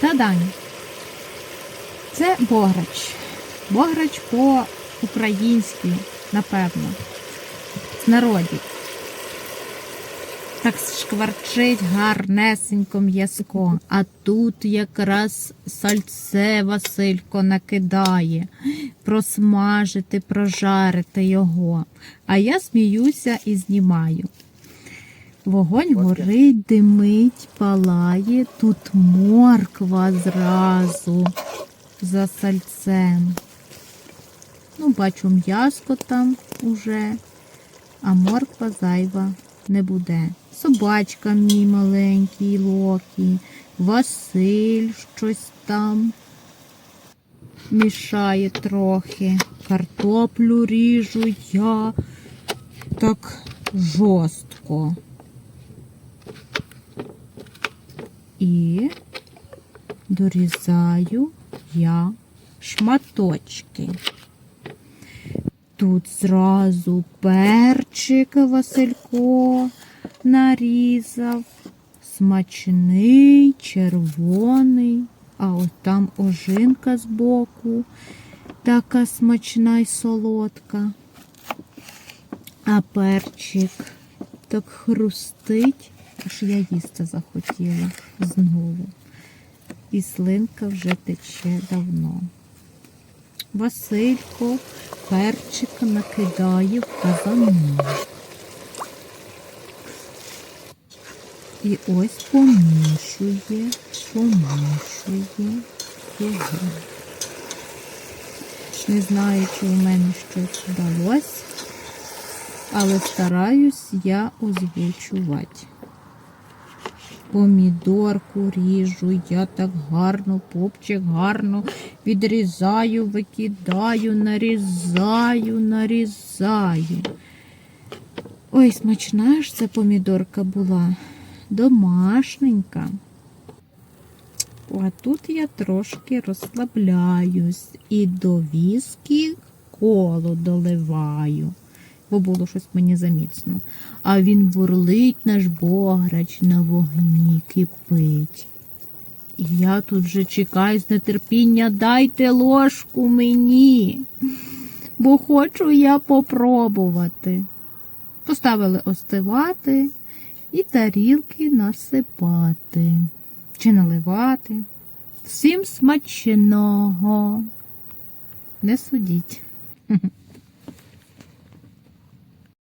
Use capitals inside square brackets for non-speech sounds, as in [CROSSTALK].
Та-дань. Це бограч. Бограч по-українськи, напевно. З народів. Так шкварчить гарнесенько м'язко. А тут якраз сальце Василько накидає. Просмажити, прожарити його. А я сміюся і знімаю. Вогонь горить, димить, палає. Тут морква зразу за сальцем. Ну, бачу, м'яско там уже, а морква зайва не буде. Собачка мій маленький Локі, Василь щось там мішає трохи. Картоплю ріжу я так жорстко. І дорізаю я шматочки. Тут зразу перчик Василько нарізав, смачний, червоний, а от там ожинка збоку, така смачна й солодка. А перчик так хрустить, аж я їсти захотіла знову. І слинка вже тече давно. Василько перчика накидає в казану. І ось помішує, помішує його. Не знаю, чи в мене щось вдалося, але стараюсь я озвучувати. Помідорку ріжу, я так гарно, попчик гарно відрізаю, викидаю, нарізаю, нарізаю. Ой, смачна ж ця помідорка була, домашненька. А тут я трошки розслабляюсь і до віскі коло доливаю бо було щось мені заміцно. А він бурлить наш бограч на вогні кипить. І я тут вже чекаю з нетерпіння, дайте ложку мені, бо хочу я попробувати. Поставили остивати і тарілки насипати чи наливати. Всім смачного. Не судіть. [LAUGHS]